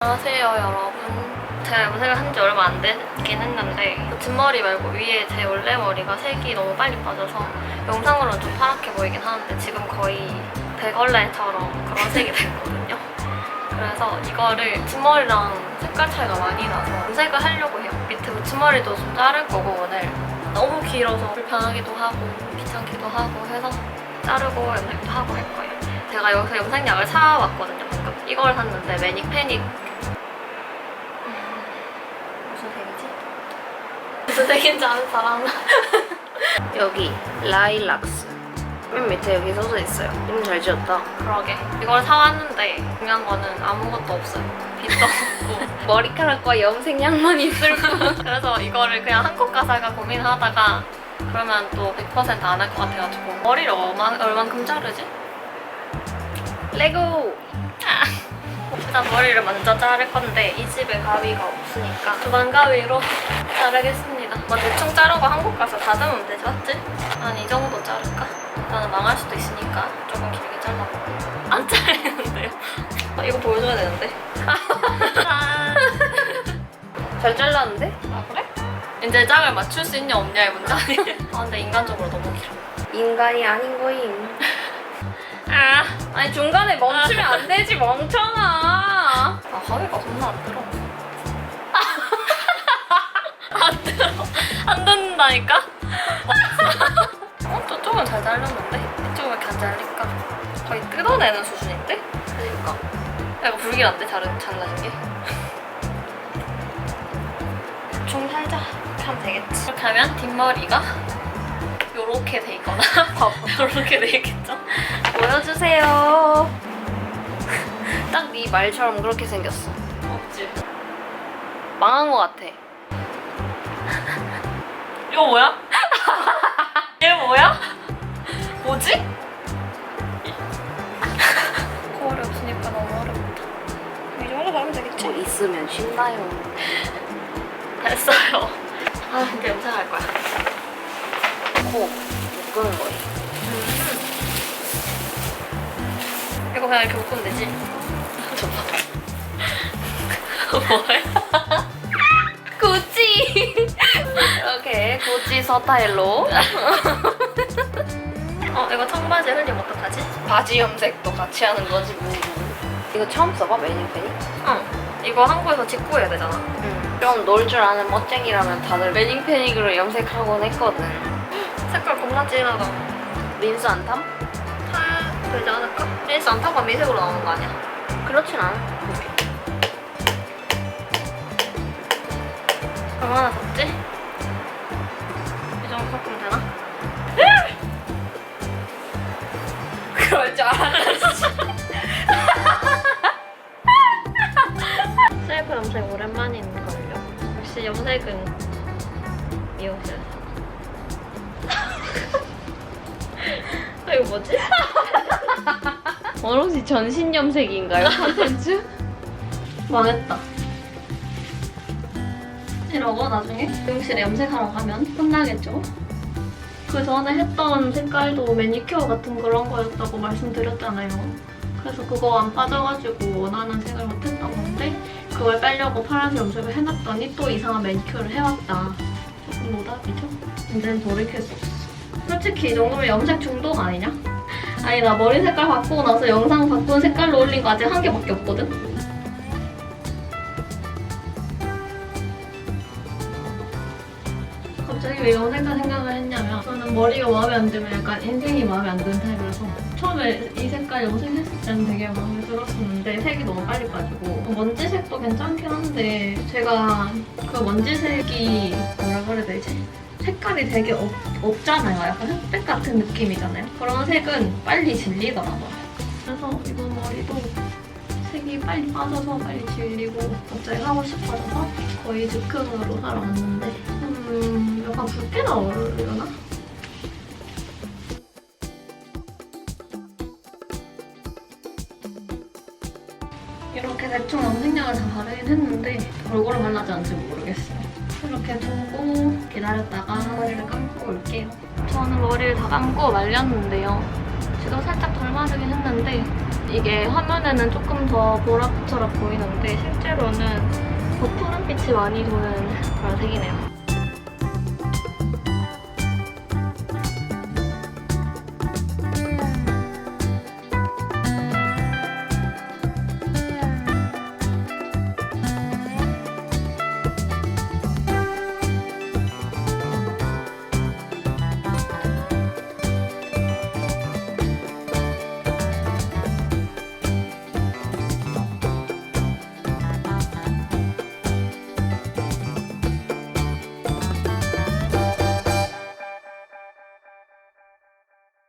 안녕하세요 여러분. 제가 염색을 한 지 얼마 안 됐긴 했는데 뒷머리 말고 위에 제 원래 머리가 색이 너무 빨리 빠져서 영상으로는 좀 파랗게 보이긴 하는데 지금 거의 대걸레처럼 그런 색이 됐거든요. 그래서 이거를 뒷머리랑 색깔 차이가 많이 나서 염색을 하려고 해요. 밑에 붙임머리도 좀 자를 거고 오늘. 너무 길어서 불편하기도 하고 귀찮기도 하고 해서 자르고 염색도 하고 할 거예요. 제가 여기서 염색약을 사왔거든요 방금. 이걸 샀는데 매닉 패닉 무슨 색이지? 무슨 색인지 아는 사람? 여기 라일락스. 맨 밑에 여기 써져 있어요. 이름 잘 지었다. 그러게. 이걸 사왔는데 중요한 거는 아무것도 없어요. 빛도 없고. 머리카락과 염색약만 있을 뿐. 그래서 이거를 그냥 한국 가사가 고민하다가 그러면 또 100%안 할 것 같아가지고. 머리를 얼마, 얼만큼 자르지? 레고 일단 머리를 먼저 자를 건데 이 집에 가위가 없으니까 두반 가위로 자르겠습니다. 뭐 대충 자르고 한국 가서 다듬으면 되지 맞지? 한이 정도 자를까? 나는 망할 수도 있으니까 조금 길게 잘라보고 안 잘리는데요? 어, 이거 보여줘야 되는데 짠. 잘 잘랐는데? 아 그래? 이제 짝을 맞출 수 있냐 없냐의 문제 아니에요? 아 근데 인간적으로 너무 길어 인간이 아닌 거임 아, 아니 중간에 멈추면 안 되지 멍청아 아 가위가 겁나 안 들어 안 들어 안 듣는다니까? 어? 저쪽은 잘 잘렸는데? 이쪽은 왜 이렇게 안 잘릴까? 거의 뜯어내는 수준인데? 그러니까 약간 불길한데? 잘, 잘라진 게? 대충 살자 이렇게 하면 되겠지 이렇게 하면 뒷머리가 요렇게 돼 있거나 요렇게 돼 있겠죠? 보여주세요 딱 네 말처럼 그렇게 생겼어 없지 망한 거 같아 이거 뭐야? 얘 뭐야? 뭐지? 거울이 없으니까 너무 어렵다. 이 정도 하면 되겠지? 뭐 있으면 쉽나요 됐어요. 아, 염색할 거야. 코 묶은 거예요 이거 그냥 이렇게 묶으면 되지? 뭐해? 구찌 이렇게 구찌 스타일로 어, 이거 청바지 흘리면 어떡하지? 바지 염색도 같이 하는 거지 뭐. 이거 처음 써봐 매니펜이? 응. 이거 한국에서 직구 해야 되잖아. 응. 좀놀 줄 아는 멋쟁이라면 다들 매닝패닉으로 염색하곤 했거든. 색깔 겁나 진하다. 린스 안 탐? 타야 되지 않을까? 린스 안 타고 미색으로 나오는 거 아니야? 그렇진 않아. 얼마나 덥지? 이 정도 섞으면 되나? 그럴 줄 알았어. 셀프 염색 오랜만인걸요. 역시 염색은 미용실에서. 이거 뭐지? 오늘 혹시 전신 염색인가요? 컨텐츠? 망했다. 이러고 나중에 미용실에 염색하러 가면 혼나겠죠? 그 전에 했던 색깔도 매니큐어 같은 그런 거였다고 말씀드렸잖아요. 그래서 그거 안 빠져가지고 원하는 색을 못했던 건데 그걸 빼려고 파란색 염색을 해놨더니 또 이상한 매니큐어를 해왔다. 조금 노답이죠? 이제는 돌이킬 수 없어. 솔직히 이 정도면 염색 중독 아니냐? 아니 나 머리 색깔 바꾸고 나서 영상 바꾼 색깔로 올린 거 아직 한 개밖에 없거든? 갑자기 왜 염색할 생각을 했냐면 저는 머리가 마음에 안 들면 약간 인생이 마음에 안 드는 타입이라서 처음에 이 색깔 염색했을 때는 되게 마음에 들었었는데 색이 너무 빨리 빠지고 먼지색도 괜찮긴 한데 제가 그 먼지색이 뭐라 그래야 되지? 색깔이 되게 없, 없잖아요. 약간 흑백 같은 느낌이잖아요. 그런 색은 빨리 질리더라고요. 그래서 이번 머리도 색이 빨리 빠져서 빨리 질리고 갑자기 하고 싶어져서 거의 즉흥으로 하러 왔는데 음 약간 붉게 나오려나? 이렇게 대충 염색약을 다 바르긴 했는데 골고루 발라지 않은지 모르겠어요. 이렇게 두고 기다렸다가 머리를 감고 올게요. 저는 머리를 다 감고 말렸는데요. 지금 살짝 덜 마르긴 했는데 이게 화면에는 조금 더 보라빛처럼 보이는데 실제로는 더 푸른빛이 많이 도는 그런 색이네요.